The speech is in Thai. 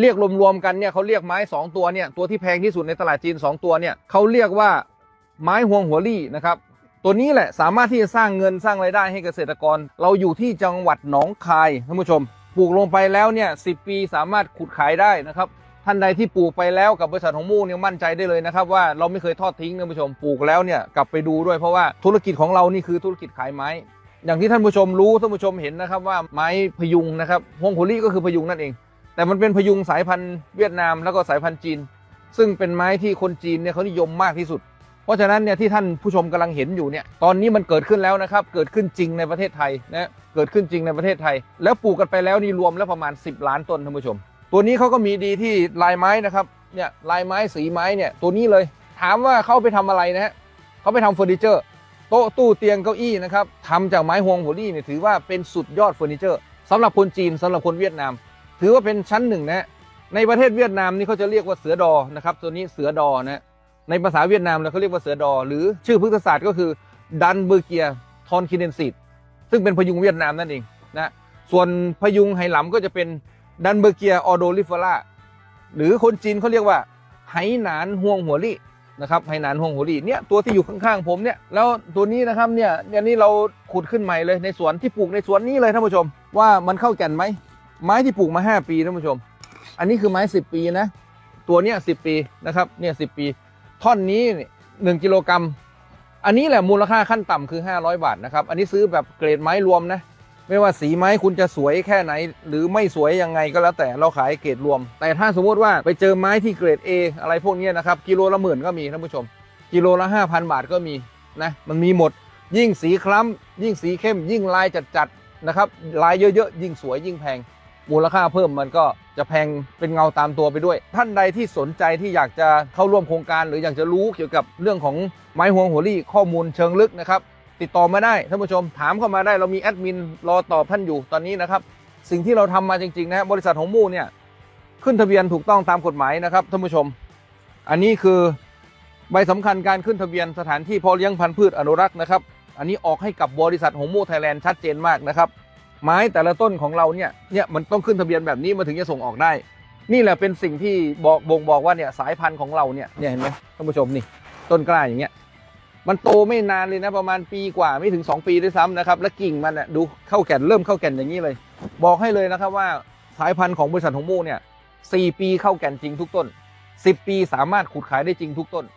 เรียกรวมๆกันเนี่ยเขาเรียกไม้ 2 ตัวเนี่ยตัวที่แพงที่สุดในตลาดจีน 2 ตัวเนี่ยเขาเรียกว่าไม้ห่วงหัวลี่นะครับตัวนี้แหละสามารถที่จะสร้างเงินสร้างรายได้ให้เกษตรกร เราอยู่ที่จังหวัดหนองคายท่านผู้ชม ปลูกลงไปแล้วเนี่ยสิปีสามารถขุดขายได้นะครับท่านใดที่ปลูกไปแล้วกับบริษัทของมู่เนี่ยมั่นใจได้เลยนะครับว่าเราไม่เคยทอดทิ้งท่านผู้ชมปลูกแล้วเนี่ยกลับไปดูด้วยเพราะว่าธุรกิจของเรานี่คือธุรกิจขายไม้ อย่างที่ท่านผู้ชมรู้ท่านผู้ชมเห็นนะครับว่าไม้พยุงนะครับฮวงโฮลี่ก็คือพยุงนั่นเอง แต่มันเป็นพยุงสายพันธุ์เวียดนามแล้วก็สายพันธุ์จีน ซึ่งเป็นไม้ที่คนจีนเนี่ยเขานิยมมากที่สุด เพราะฉะนั้นเนี่ยที่ท่านผู้ชมกำลังเห็นอยู่เนี่ยตอนนี้มันเกิดขึ้นแล้วนะครับเกิดขึ้นจริงในประเทศไทยนะเกิดขึ้นจริงในประเทศไทย แล้วปลูกกันไปแล้วนี่รวมแล้วประมาณ 10 ล้านต้นท่านผู้ชม ตัวนี้เขาก็มีดีที่ลายไม้นะครับเนี่ยลายไม้สีไม้เนี่ยตัวนี้เลย ถามว่าเขาไปทำอะไรนะฮะเขาไปทำเฟอร์นิเจอร์โต๊ะตู้เตียงเก้าอี้นะครับทำจากไม้ฮวงหัวลี่เนี่ยถือว่าเป็นสุดยอดเฟอร์นิเจอร์สำหรับคนจีนสำหรับคนเวียดนาม ถือว่าเป็นชั้นหนึ่งนะฮะในประเทศเวียดนามนี่เขาจะเรียกว่าเสือดอนะครับตัวนี้เสือดอนะในภาษาเวียดนามเนี่ยเขาเรียกว่าเสือดอ หรือชื่อพฤกษศาสตร์ก็คือดันเบอร์เกียทอนคินเดนซีดซึ่งเป็นพยุงเวียดนามนั่นเองนะส่วนพยุงไหหลำก็จะเป็นดันเบอร์เกียออโดลิเฟล่าหรือคนจีนเขาเรียกว่าไหหนานห่วงหัวลี่นะครับไหหนานห่วงหัวลี่เนี่ยตัวที่อยู่ข้างๆผมเนี่ยแล้วตัวนี้นะครับเนี่ยเนี่ยนี่เราขุดขึ้นใหม่เลยในสวนที่ปลูกในสวนนี้เลยท่านผู้ชม ว่ามันเข้าแก่นไหม ไม้ที่ปลูกมา 5 ปีท่านผู้ชม อันนี้คือไม้ 10 ปีนะ ตัวเนี้ยสิปีนะครับ เนี่ยสิปี ท่อนนี้เนี่ยหนึ่งกิโลกรัม อันนี้แหละมูลค่าขั้นต่ำคือ 500 บาทนะครับ อันนี้ซื้อแบบเกรดไม้รวมนะ ไม่ว่าสีไม้คุณจะสวยแค่ไหน หรือไม่สวยยังไงก็แล้วแต่เราขายเกรดรวม แต่ถ้าสมมติว่าไปเจอไม้ที่เกรด A อะไรพวกนี้นะครับ กิโลละหมื่นก็มีท่านผู้ชม กิโลละ 5,000 บาทก็มีนะ มันมีหมด ยิ่งสีคล้ำยิ่งสีเข้ม ยิ่งลายจัดๆนะครับ ลายเยอะๆ ยิ่งสวยยิ่งแพง มูลค่าเพิ่มมันก็จะแพงเป็นเงาตามตัวไปด้วย ท่านใดที่สนใจที่อยากจะเข้าร่วมโครงการ หรืออยากจะรู้เกี่ยวกับเรื่องของไม้ห่วงหัวลี่ข้อมูลเชิงลึกนะครับติดต่อมาได้ท่านผู้ชมถามเข้ามาได้เรามีแอดมินรอตอบท่านอยู่ตอนนี้นะครับสิ่งที่เราทำมาจริงๆนะบริษัทของมูเนี่ยขึ้นทะเบียนถูกต้องตามกฎหมายนะครับท่านผู้ชม อันนี้คือใบสำคัญการขึ้นทะเบียนสถานที่เพาะเลี้ยงพันธุ์พืชอนุรักษ์นะครับอันนี้ออกให้กับบริษัทของมูไทยแลนด์ชัดเจนมากนะครับ ไม้แต่ละต้นของเราเนี่ยเนี่ยมันต้องขึ้นทะเบียนแบบนี้มาถึงจะส่งออกได้ นี่แหละเป็นสิ่งที่บอกบ่งบอกว่าเนี่ยสายพันธุ์ของเราเนี่ยเนี่ยเห็นไหมท่านผู้ชมนี่ต้นกล้าอย่างเงี้ยมันโตไม่นานเลยนะประมาณปีกว่าไม่ถึง 2 ปีด้วยซ้ำนะครับและกิ่งมันน่ะดูเข้าแก่นเริ่มเข้าแก่นอย่างนี้เลย บอกให้เลยนะครับว่าสายพันธุ์ของบริษัทของมูเนี่ยสปีเข้าแก่นจริงทุกต้น 10 ปีสามารถขุดขายได้จริงทุกต้น